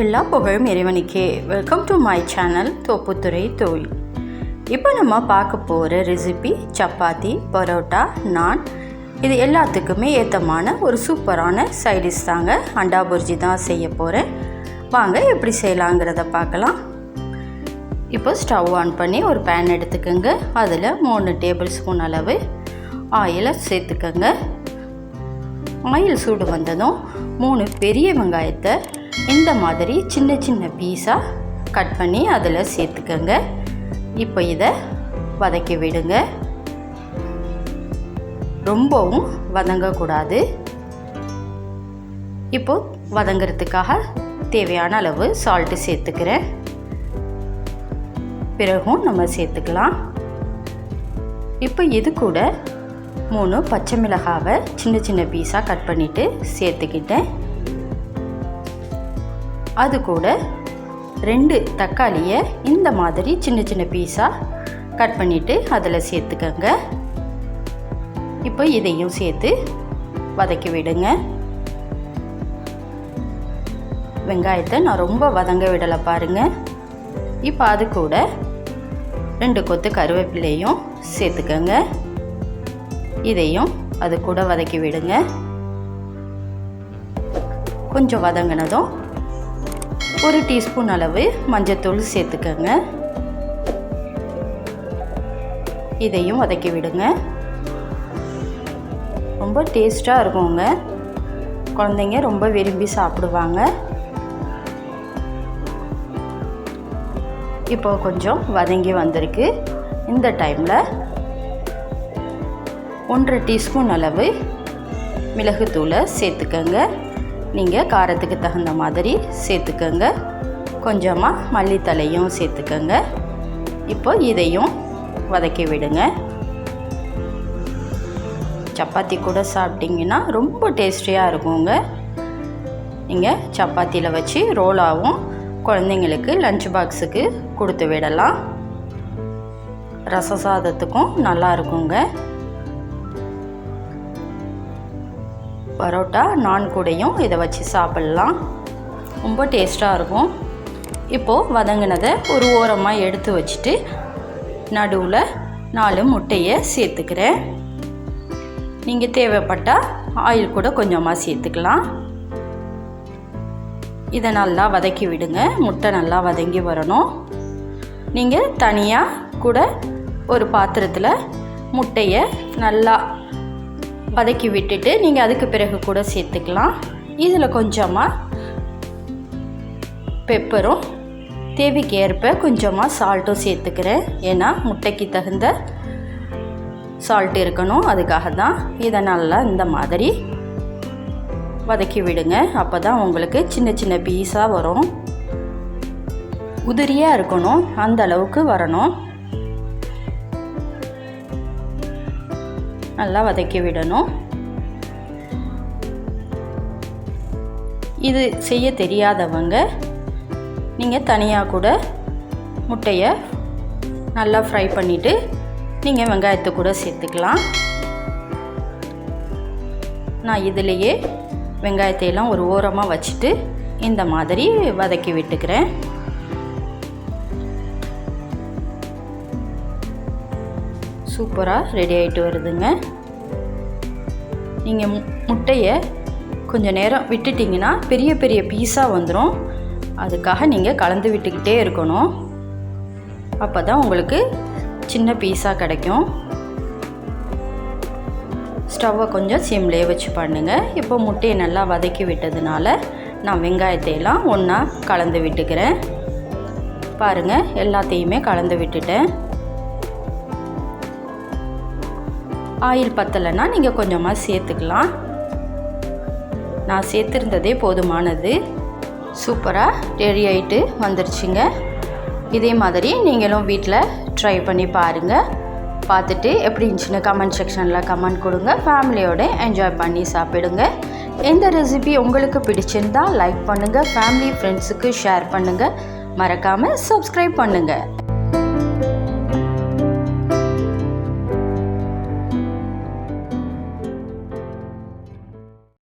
எல்லா புகழும் இறைவனுக்கே. Welcome to my channel Thopputhurai Thozhi இப்போ நம்ம பார்க்க போகிற ரெசிபி சப்பாத்தி பரோட்டா நான் இது எல்லாத்துக்குமே ஏற்றமான ஒரு சூப்பரான சைடிஷ் தாங்க. அண்டா புர்ஜி தான் செய்ய போகிறேன் வாங்க எப்படி செய்யலாங்கிறத பார்க்கலாம். இப்போ ஸ்டவ் ஆன் பண்ணி ஒரு பேன் எடுத்துக்கோங்க. அதில் மூணு டேபிள் ஸ்பூன் அளவு ஆயிலை சேர்த்துக்கோங்க. ஆயில் சூடு வந்ததும் மூணு பெரிய வெங்காயத்தை இந்த மாதிரி சின்ன சின்ன பீஸாக கட் பண்ணி அதில் சேர்த்துக்கோங்க. இப்போ இதை வதக்கி விடுங்க. ரொம்பவும் வதங்கக்கூடாது. இப்போ வதங்கிறதுக்காக தேவையான அளவு சால்ட்டு சேர்த்துக்கிறேன். பிறகும் நம்ம சேர்த்துக்கலாம். இப்போ இது கூட மூணு பச்சை மிளகாவை சின்ன சின்ன பீஸாக கட் பண்ணிவிட்டு சேர்த்துக்கிட்டேன். அது கூட ரெண்டு தக்காளியை இந்த மாதிரி சின்ன சின்ன பீஸாக கட் பண்ணிவிட்டு அதில் சேர்த்துக்கங்க. இப்போ இதையும் சேர்த்து வதக்கி விடுங்க. வெங்காயத்தை நான் ரொம்ப வதங்க விடலை பாருங்கள் இப்போ அது கூட ரெண்டு கொத்து கருவேப்பிலையும் சேர்த்துக்கங்க. இதையும் அது கூட வதக்கி விடுங்க. கொஞ்சம் வதங்கினதும் ஒரு டீஸ்பூன் அளவு மஞ்சத்தூள் சேர்த்துக்கோங்க. இதையும் வதக்கி விடுங்க. ரொம்ப டேஸ்ட்டாக இருக்குங்க. குழந்தைங்க ரொம்ப விரும்பி சாப்பிடுவாங்க. இப்போ கொஞ்சம் வதங்கி வந்திருக்கு. இந்த டைமில் ஒன்றரை டீஸ்பூன் அளவு மிளகுத்தூளை சேர்த்துக்கங்க. நீங்கள் காரத்துக்கு தகுந்த மாதிரி சேர்த்துக்கோங்க. கொஞ்சமாக மல்லித்தலையும் சேர்த்துக்கோங்க. இப்போ இதையும் வதக்கி விடுங்க. சப்பாத்தி கூட சாப்பிட்டிங்கன்னா ரொம்ப டேஸ்டியாக இருக்குங்க. நீங்கள் சப்பாத்தியில் வச்சு ரோலாகவும் குழந்தைங்களுக்கு லஞ்ச் பாக்ஸுக்கு கொடுத்து விடலாம். ரச சாதத்துக்கும் நல்லா இருக்குங்க. பரோட்டா நான் கூடையும் இதை வச்சு சாப்பிட்லாம். ரொம்ப டேஸ்ட்டாக இருக்கும். இப்போது வதங்கினதை ஒரு ஓரமாக எடுத்து வச்சுட்டு நடுவில் நாலு முட்டையை சேர்த்துக்கிறேன். நீங்கள் தேவைப்பட்டால் ஆயில் கூட கொஞ்சமாக சேர்த்துக்கலாம். இதை நல்லா வதக்கி விடுங்க. முட்டை நல்லா வதங்கி வரணும். நீங்கள் தனியாக கூட ஒரு பாத்திரத்தில் முட்டையை நல்லா வதக்கி விட்டுட்டு நீங்கள் அதுக்கு பிறகு கூட சேர்த்துக்கலாம். இதில் கொஞ்சமாக பெப்பரும் தேவைக்கு ஏற்ப கொஞ்சமாக சால்ட்டும் சேர்த்துக்கிறேன். ஏன்னா முட்டைக்கு தகுந்த சால்ட் இருக்கணும் அதுக்காக தான் இதை நல்லா இந்த மாதிரி வதக்கி விடுங்க. அப்போ தான் உங்களுக்கு சின்ன சின்ன பீஸாக வரும். உதிரியாக இருக்கணும் அந்த அளவுக்கு வரணும். நல்லா வதக்கி விடணும். இது செய்ய தெரியாதவங்க நீங்கள் தனியாக கூட முட்டையை நல்லா ஃப்ரை பண்ணிவிட்டு நீங்கள் வெங்காயத்தை கூட சேர்த்துக்கலாம். நான் இதிலையே வெங்காயத்தையெல்லாம் ஒரு ஓரமாக வச்சுட்டு இந்த மாதிரி வதக்கி விட்டுக்கிறேன். சூப்பராக ரெடி ஆகிட்டு வருதுங்க. நீங்கள் மு முட்டையை கொஞ்சம் நேரம் விட்டுட்டிங்கன்னா பெரிய பெரிய பீஸாக வந்துடும் அதுக்காக நீங்கள் கலந்து விட்டுக்கிட்டே இருக்கணும். அப்போ தான் உங்களுக்கு சின்ன பீஸாக கிடைக்கும். ஸ்டவ்வை கொஞ்சம் சிம்லேயே வச்சு பண்ணுங்கள் இப்போ முட்டையை நல்லா வதக்கி விட்டதுனால நான் வெங்காயத்தையெல்லாம் ஒன்றா கலந்து விட்டுக்கிறேன். பாருங்கள் எல்லாத்தையுமே கலந்து விட்டுட்டேன். ஆயில் பத்தலைன்னா நீங்கள் கொஞ்சமாக சேர்த்துக்கலாம். நான் சேர்த்துருந்ததே போதுமானது. சூப்பராக ரெடி ஆகிட்டு வந்துருச்சுங்க. இதே மாதிரி நீங்களும் வீட்டில் ட்ரை பண்ணி பாருங்கள் பார்த்துட்டு எப்படி இருந்துச்சுன்னு கமெண்ட் செக்ஷனில் கமெண்ட் கொடுங்க. ஃபேமிலியோடு என்ஜாய் பண்ணி சாப்பிடுங்க. எந்த ரெசிபி உங்களுக்கு பிடிச்சிருந்தால் லைக் பண்ணுங்கள் ஃபேமிலி ஃப்ரெண்ட்ஸுக்கு ஷேர் பண்ணுங்கள் மறக்காமல் சப்ஸ்கிரைப் பண்ணுங்கள்